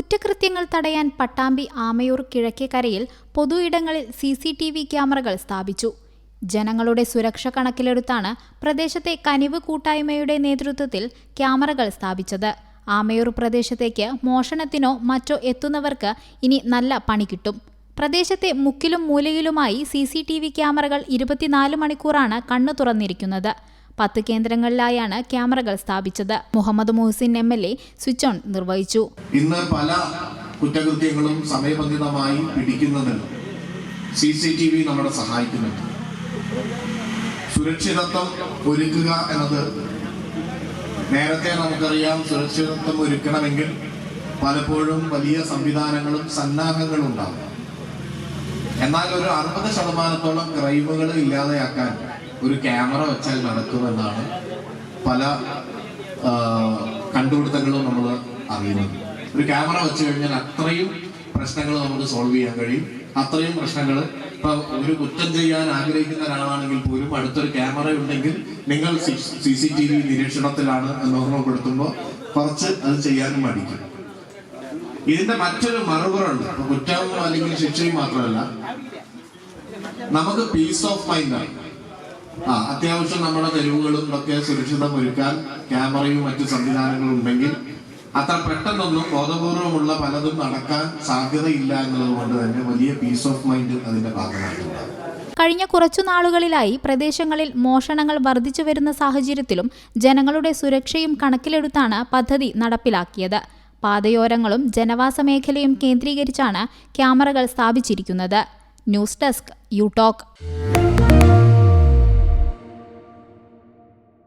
കുറ്റകൃത്യങ്ങൾ തടയാൻ പട്ടാമ്പി ആമയൂർ കിഴക്കേക്കരയിൽ പൊതു ഇടങ്ങളിൽ സി സി ടി വി ക്യാമറകൾ സ്ഥാപിച്ചു. ജനങ്ങളുടെ സുരക്ഷ കണക്കിലെടുത്താണ് പ്രദേശത്തെ കനിവ് കൂട്ടായ്മയുടെ നേതൃത്വത്തിൽ ക്യാമറകൾ സ്ഥാപിച്ചത്. ആമയൂർ പ്രദേശത്തേക്ക് മോഷണത്തിനോ മറ്റോ എത്തുന്നവർക്ക് ഇനി നല്ല പണി കിട്ടും. പ്രദേശത്തെ മുക്കിലും മൂലയിലുമായി സി സി ടി വി ക്യാമറകൾ ഇരുപത്തിനാല് മണിക്കൂറാണ് കണ്ണു തുറന്നിരിക്കുന്നത്. പത്ത് കേന്ദ്രങ്ങളിലായാണ് ക്യാമറകൾ സ്ഥാപിച്ചത്. Muhammad Muhsin M L A switch on നിർവഹിച്ചു. ഇന്ന് പല കുറ്റകൃത്യങ്ങളും സമയബന്ധിതമായി പിടിക്കുന്നതിന് സി സി ടി വി നമ്മളെ സഹായിക്കുന്നുണ്ട്. സുരക്ഷിതത്വം ഒരുക്കുക എന്നത് നേരത്തെ നമുക്കറിയാം സുരക്ഷിതത്വം ഒരുക്കണമെങ്കിൽ പലപ്പോഴും വലിയ സംവിധാനങ്ങളും സന്നാഹങ്ങളും ഉണ്ടാകും എന്നാൽ ഒരു അറുപത് ശതമാനത്തോളം ക്രൈമുകൾ ഇല്ലാതെയാക്കാൻ ഒരു ക്യാമറ വെച്ചാൽ നടക്കുമെന്നാണ് പല കണ്ടുപിടുത്തങ്ങളും നമ്മൾ അറിയുന്നത്. ഒരു ക്യാമറ വെച്ച് കഴിഞ്ഞാൽ അത്രയും പ്രശ്നങ്ങൾ നമുക്ക് സോൾവ് ചെയ്യാൻ കഴിയും. അത്രയും പ്രശ്നങ്ങൾ ഇപ്പൊ ഒരു കുറ്റം ചെയ്യാൻ ആഗ്രഹിക്കുന്ന ഒരാളാണെങ്കിൽ പോലും അടുത്തൊരു ക്യാമറ ഉണ്ടെങ്കിൽ നിങ്ങൾ സി സി ടി വി നിരീക്ഷണത്തിലാണ് എന്ന് ഓർമ്മപ്പെടുത്തുമ്പോൾ കുറച്ച് അത് ചെയ്യാനും മടിക്കും. ഇതിന്റെ മറ്റൊരു മറുപുറമുണ്ട്. കുറ്റവും അല്ലെങ്കിൽ ശിക്ഷയും മാത്രമല്ല നമുക്ക് പീസ് ഓഫ് മൈൻഡ് ആണ്. ആ അത്യാവശ്യം നമ്മുടെ തെരുവുകളും ഒക്കെ സുരക്ഷിതം ഒരുക്കാൻ ക്യാമറയും മറ്റു സംവിധാനങ്ങളും ഉണ്ടെങ്കിൽ അത്ര പെട്ടെന്നൊന്നും ബോധപൂർവമുള്ള പലതും നടക്കാൻ സാധ്യതയില്ല എന്നുള്ളത് കൊണ്ട് തന്നെ വലിയ പീസ് ഓഫ് മൈൻഡ് അതിന്റെ ഭാഗമായിട്ടുണ്ട്. കഴിഞ്ഞ കുറച്ചു നാളുകളിലായി പ്രദേശങ്ങളിൽ മോഷണങ്ങൾ വർദ്ധിച്ചു വരുന്ന സാഹചര്യത്തിലും ജനങ്ങളുടെ സുരക്ഷയും കണക്കിലെടുത്താണ് പദ്ധതി നടപ്പിലാക്കിയത്. പാതയോരങ്ങളും ജനവാസ മേഖലയും കേന്ദ്രീകരിച്ചാണ് ക്യാമറകൾ സ്ഥാപിച്ചിരിക്കുന്നത്. News desk you talk